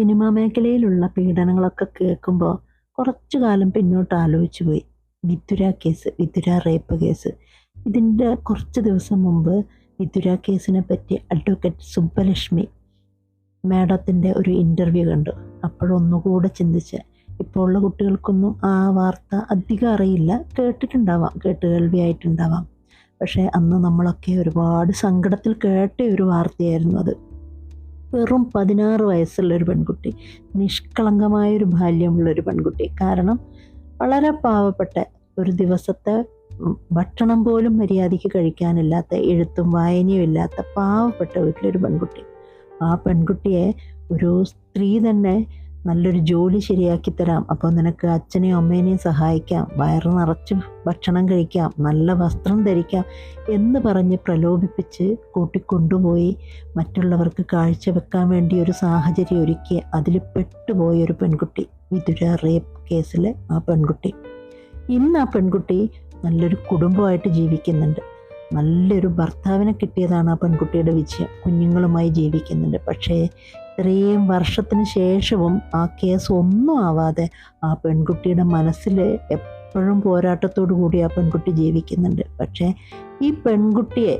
Cinema മേഖലയിലുള്ള പീഡനങ്ങളൊക്കെ കേൾക്കുമ്പോൾ കുറച്ചു കാലം പിന്നോട്ട് ആലോചിച്ചു പോയി. Vithura case Vithura rape case. ഇതിന്റെ കുറച്ച് ദിവസം മുമ്പ് വിതുര കേസിനെ പറ്റി അഡ്വക്കേറ്റ് സുബ്ബലക്ഷ്മി മാഡത്തിന്റെ ഒരു ഇന്റർവ്യൂ കണ്ടു. അപ്പോഴൊന്നുകൂടെ ചിന്തിച്ച് ഇപ്പോൾ ഉള്ള കുട്ടികൾക്കൊന്നും ആ വാർത്ത അധികം അറിയില്ല. കേട്ടിട്ടുണ്ടാവാം കേട്ടുകേൾവിയായിട്ടുണ്ടാവാം. പക്ഷേ അന്ന് നമ്മളൊക്കെ ഒരുപാട് സങ്കടത്തിൽ കേട്ട ഒരു വാർത്തയായിരുന്നു അത്. വെറും പതിനാറ് വയസ്സുള്ള ഒരു പെൺകുട്ടി നിഷ്കളങ്കമായൊരു ബാല്യമുള്ള ഒരു പെൺകുട്ടി. കാരണം വളരെ പാവപ്പെട്ട ഒരു ദിവസത്തെ ഭക്ഷണം പോലും മര്യാദയ്ക്ക് കഴിക്കാനില്ലാത്ത എഴുത്തും വായനയും ഇല്ലാത്ത പാവപ്പെട്ട വീട്ടിലൊരു പെൺകുട്ടി. ആ പെൺകുട്ടിയെ ഒരു സ്ത്രീ തന്നെ നല്ലൊരു ജോലി ശരിയാക്കി തരാം. അപ്പോൾ നിനക്ക് അച്ഛനെയും അമ്മേനെയും സഹായിക്കാം. വയറ് നിറച്ച് ഭക്ഷണം കഴിക്കാം. നല്ല വസ്ത്രം ധരിക്കാം എന്ന് പറഞ്ഞ് പ്രലോഭിപ്പിച്ച് കൂട്ടിക്കൊണ്ടുപോയി മറ്റുള്ളവർക്ക് കാഴ്ചവെക്കാൻ വേണ്ടി ഒരു സാഹചര്യം ഒരുക്കി. അതിൽ പെട്ടുപോയ ഒരു പെൺകുട്ടി വിതുര റേപ്പ് കേസിലെ ആ പെൺകുട്ടി. ഇന്ന് ആ പെൺകുട്ടി നല്ലൊരു കുടുംബമായിട്ട് ജീവിക്കുന്നുണ്ട്. നല്ലൊരു ഭർത്താവിനെ കിട്ടിയതാണ് ആ പെൺകുട്ടിയുടെ വിജയം. കുഞ്ഞുങ്ങളുമായി ജീവിക്കുന്നുണ്ട്. പക്ഷേ ഇത്രയും വർഷത്തിന് ശേഷവും ആ കേസ് ഒന്നും ആവാതെ ആ പെൺകുട്ടിയുടെ മനസ്സിൽ എപ്പോഴും പോരാട്ടത്തോടു കൂടി ആ പെൺകുട്ടി ജീവിക്കുന്നുണ്ട്. പക്ഷേ ഈ പെൺകുട്ടിയെ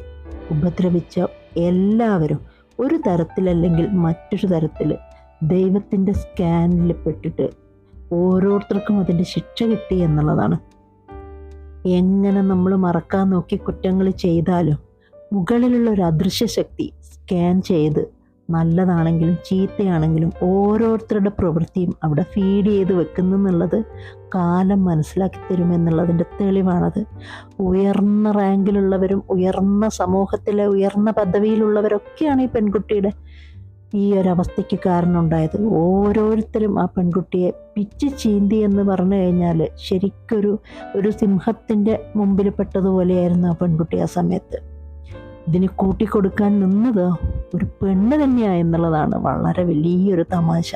ഉപദ്രവിച്ച എല്ലാവരും ഒരു തരത്തിലല്ലെങ്കിൽ മറ്റൊരു തരത്തിൽ ദൈവത്തിന്റെ സ്കാനിൽ പെട്ടിട്ട് ഓരോരുത്തർക്കും അതിന്റെ ശിക്ഷ കിട്ടി എന്നുള്ളതാണ്. എങ്ങനെ നമ്മൾ മറക്കാൻ നോക്കി കുറ്റങ്ങൾ ചെയ്താലും മുകളിലുള്ള ഒരു അദൃശ്യ ശക്തി സ്കാൻ ചെയ്ത് നല്ലതാണെങ്കിലും ചീത്തയാണെങ്കിലും ഓരോരുത്തരുടെ പ്രവൃത്തിയും അവിടെ ഫീഡ് ചെയ്ത് വെക്കുന്നെന്നുള്ളത് കാലം മനസ്സിലാക്കി തരുമെന്നുള്ളതിന്റെ തെളിവാണത്. ഉയർന്ന റാങ്കിലുള്ളവരും ഉയർന്ന സമൂഹത്തിലെ ഉയർന്ന പദവിയിലുള്ളവരൊക്കെയാണ് ഈ പെൺകുട്ടിയുടെ ഈ ഒരു അവസ്ഥയ്ക്ക് കാരണമുണ്ടായത്. ഓരോരുത്തരും ആ പെൺകുട്ടിയെ പിച്ച് ചീന്തി എന്ന് പറഞ്ഞു കഴിഞ്ഞാൽ ശരിക്കൊരു ഒരു സിംഹത്തിന്റെ മുമ്പിൽ പെട്ടതുപോലെയായിരുന്നു ആ പെൺകുട്ടി ആ സമയത്ത്. ഇതിന് കൂട്ടിക്കൊടുക്കാൻ നിന്നത് ഒരു പെണ്ണ് തന്നെയാണ് എന്നുള്ളതാണ് വളരെ വലിയൊരു തമാശ.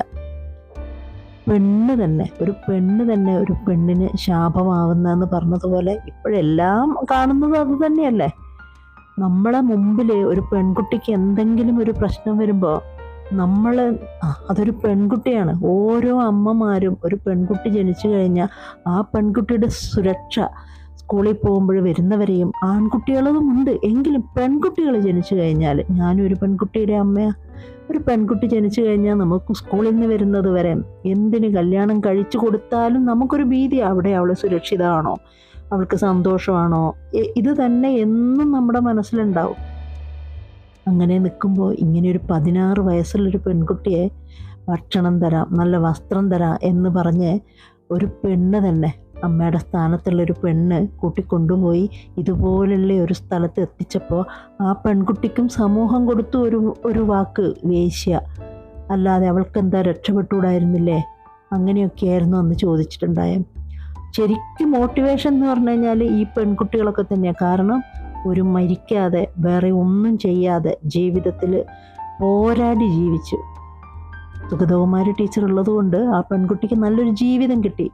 പെണ്ണ് തന്നെ ഒരു പെണ്ണ് തന്നെ ഒരു പെണ്ണിന് ശാപമാവുന്നതെന്ന് പറഞ്ഞതുപോലെ ഇപ്പോഴെല്ലാം കാണുന്നത് അത് തന്നെയല്ലേ? നമ്മളെ മുമ്പിൽ ഒരു പെൺകുട്ടിക്ക് എന്തെങ്കിലും ഒരു പ്രശ്നം വരുമ്പോൾ നമ്മൾ അതൊരു പെൺകുട്ടിയാണ്. ഓരോ അമ്മമാരും ഒരു പെൺകുട്ടി ജനിച്ചു കഴിഞ്ഞാൽ ആ പെൺകുട്ടിയുടെ സുരക്ഷ സ്കൂളിൽ പോകുമ്പോൾ വരുന്നവരെയും ആൺകുട്ടികളും ഉണ്ട്. എങ്കിലും പെൺകുട്ടികൾ ജനിച്ചു കഴിഞ്ഞാൽ ഞാനും ഒരു പെൺകുട്ടിയുടെ അമ്മയാ. ഒരു പെൺകുട്ടി ജനിച്ചു കഴിഞ്ഞാൽ നമുക്ക് സ്കൂളിൽ നിന്ന് വരുന്നത് വരെ എന്തിന് കല്യാണം കഴിച്ചു കൊടുത്താലും നമുക്കൊരു ഭീതി. അവിടെ അവൾ സുരക്ഷിതമാണോ അവൾക്ക് സന്തോഷമാണോ? ഇത് തന്നെ എന്നും നമ്മുടെ മനസ്സിലുണ്ടാവും. അങ്ങനെ നിൽക്കുമ്പോൾ ഇങ്ങനെ ഒരു പതിനാറ് വയസ്സുള്ളൊരു പെൺകുട്ടിയെ ഭക്ഷണം തരാം നല്ല വസ്ത്രം തരാം എന്ന് പറഞ്ഞ് ഒരു പെണ്ണ് തന്നെ അമ്മയുടെ സ്ഥാനത്തുള്ള ഒരു പെണ്ണ് കൂട്ടി കൂട്ടിക്കൊണ്ടുപോയി ഇതുപോലുള്ള ഒരു സ്ഥലത്ത് എത്തിച്ചപ്പോൾ ആ പെൺകുട്ടിക്കും സമൂഹം കൊടുത്തു ഒരു ഒരു വാക്ക് വേശ്യ. അല്ലാതെ അവൾക്ക് എന്താ രക്ഷപ്പെട്ടുകൂടായിരുന്നില്ലേ? അങ്ങനെയൊക്കെയായിരുന്നു അന്ന് ചോദിച്ചിട്ടുണ്ടായ. ശരിക്കും മോട്ടിവേഷൻ എന്ന് പറഞ്ഞു കഴിഞ്ഞാൽ ഈ പെൺകുട്ടികളൊക്കെ തന്നെയാണ് കാരണം ഒരു മരിക്കാതെ വേറെ ഒന്നും ചെയ്യാതെ ജീവിതത്തിൽ പോരാടി ജീവിച്ചു. സുഗതകുമാരി ടീച്ചർ ഉള്ളതുകൊണ്ട് ആ പെൺകുട്ടിക്ക് നല്ലൊരു ജീവിതം കിട്ടി.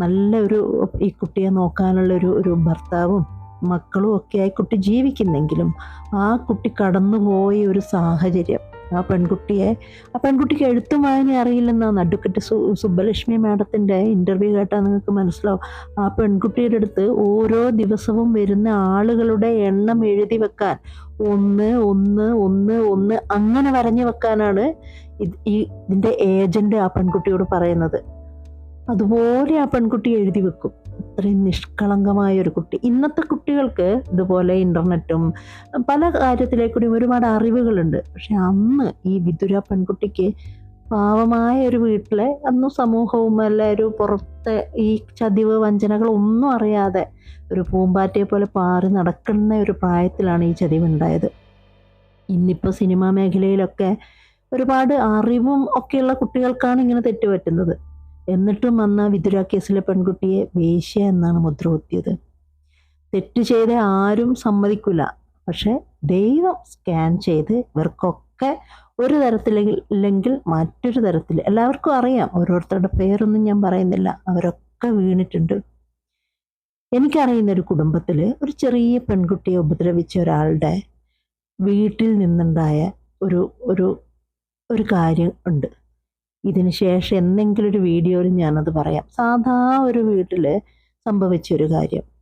നല്ല ഒരു ഈ കുട്ടിയെ നോക്കാനുള്ള ഒരു ഭർത്താവും മക്കളും ഒക്കെ ആയി കുട്ടി ജീവിക്കുന്നെങ്കിലും ആ കുട്ടി കടന്നുപോയ ഒരു സാഹചര്യം. ആ പെൺകുട്ടിയെ ആ പെൺകുട്ടിക്ക് എഴുത്തും വായന അറിയില്ലെന്നാണ് അഡ്വക്കറ്റ് സു സുബ്ബലക്ഷ്മി മാഡത്തിന്റെ ഇന്റർവ്യൂ കേട്ടാൽ നിങ്ങൾക്ക് മനസ്സിലാവും. ആ പെൺകുട്ടിയുടെ അടുത്ത് ഓരോ ദിവസവും വരുന്ന ആളുകളുടെ എണ്ണം എഴുതി വെക്കാൻ ഒന്ന് ഒന്ന് ഒന്ന് ഒന്ന് അങ്ങനെ വരഞ്ഞു വെക്കാനാണ് ഈ ഇതിന്റെ ഏജന്റ് ആ പെൺകുട്ടിയോട് പറയുന്നത്. അതുപോലെ ആ പെൺകുട്ടി എഴുതി വെക്കും. അത്രയും നിഷ്കളങ്കമായ ഒരു കുട്ടി. ഇന്നത്തെ കുട്ടികൾക്ക് ഇതുപോലെ ഇന്റർനെറ്റും പല കാര്യത്തിലേക്കൂടിയും ഒരുപാട് അറിവുകളുണ്ട്. പക്ഷെ അന്ന് ഈ വിദുര പെൺകുട്ടിക്ക് പാവമായ ഒരു വീട്ടിലെ അന്ന് സമൂഹവും എല്ലാവരും പുറത്തെ ഈ ചതിവ് വഞ്ചനകൾ ഒന്നും അറിയാതെ ഒരു പൂമ്പാറ്റയെ പോലെ പാറി നടക്കുന്ന ഒരു പ്രായത്തിലാണ് ഈ ചതിവ് ഉണ്ടായത് ഇന്നിപ്പോൾ സിനിമാ മേഖലയിലൊക്കെ ഒരുപാട് അറിവും ഒക്കെയുള്ള കുട്ടികൾക്കാണ് ഇങ്ങനെ തെറ്റുപറ്റുന്നത്. എന്നിട്ടും അന്ന് വിതുര കേസിലെ പെൺകുട്ടിയെ വേശ്യ എന്നാണ് മുദ്ര കുത്തിയത് തെറ്റ് ചെയ്ത ആരും സമ്മതിക്കില്ല പക്ഷെ ദൈവം സ്കാൻ ചെയ്ത് ഇവർക്കൊക്കെ ഒരു തരത്തില്ലെങ്കിൽ മറ്റൊരു തരത്തിൽ. എല്ലാവർക്കും അറിയാം ഓരോരുത്തരുടെ പേരൊന്നും ഞാൻ പറയുന്നില്ല. അവരൊക്കെ വീണിട്ടുണ്ട്. എനിക്കറിയുന്ന ഒരു കുടുംബത്തിൽ ഒരു ചെറിയ പെൺകുട്ടിയെ ഉപദ്രവിച്ച ഒരാളുടെ വീട്ടിൽ നിന്നുണ്ടായ ഒരു ഒരു ഒരു കാര്യം ഉണ്ട്. ഇതിന് ശേഷം എന്തെങ്കിലും ഒരു വീഡിയോയിൽ ഞാനത് പറയാം. സാധാ ഒരു വീട്ടിൽ സംഭവിച്ചൊരു കാര്യം.